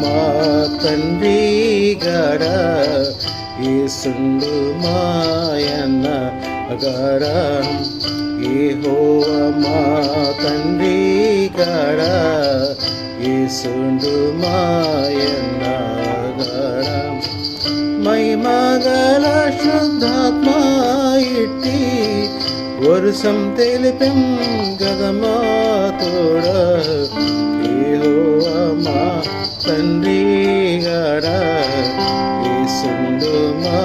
మా తండ్రి గడ ఏసుండు మాయన్న గడ ఏహోవ మా తండ్రి గడా ಸುಂಡು ಮಾಯನ್ನಾಗಣ ಮೈಮಗಲ ಶುದ್ಧಾತ್ಮ ಇಟ್ಟಿ ஒரு சம் தெளிப்பெம் கதமாத்தோட ஏகோவமா தன்றீகட ஏசுண்டுமா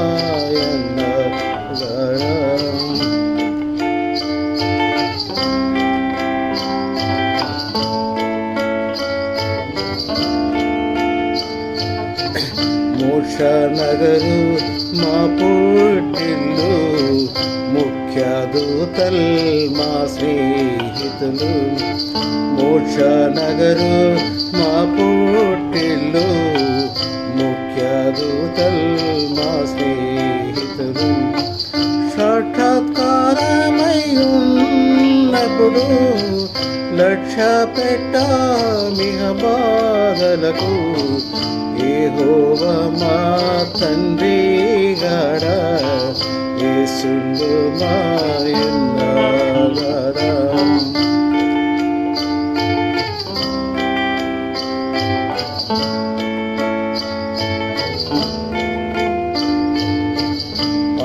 నగరు మా పుట్టిల్లు ముఖ్య దూతల్ మా స్నేహితులు. మోక్ష నగరు మా పుట్టిల్లు ముఖ్య దూతల్ మా స్నేహితులు. సాక్షాత్కారమై ఉన్నప్పుడు లక్ష్య పెట్ట మిహ బాధలకు ఏహోవ మా తండ్రి గాడ ఏసుండు మాయన్న గాడ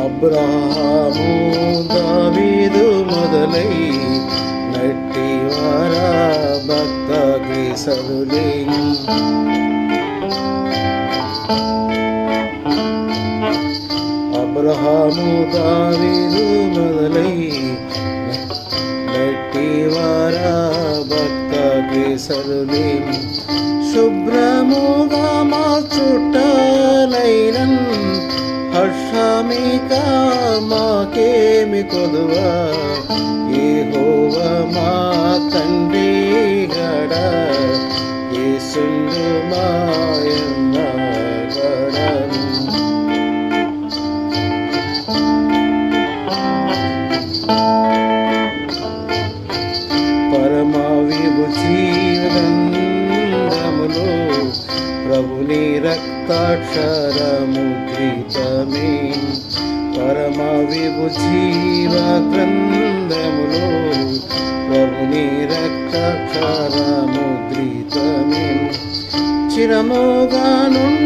అబ్రహాము దావీదు కేసరులే అబ్రహాము దావీదు మొదలై నట్టి వారా భక్త కేసరులే శుభ్రముగా మాకేమి ఏ హోవ మా తండ్రి గడ ఏసుండు మాయన్న గడను పరమ విభుజీవనందములో ప్రభుని రక్తాక్షరముద్రితమే. పరమ విభుజీవ గ్రంథములో ప్రభుని రక్తాక్షరముద్రితమే చిరముగా నుండి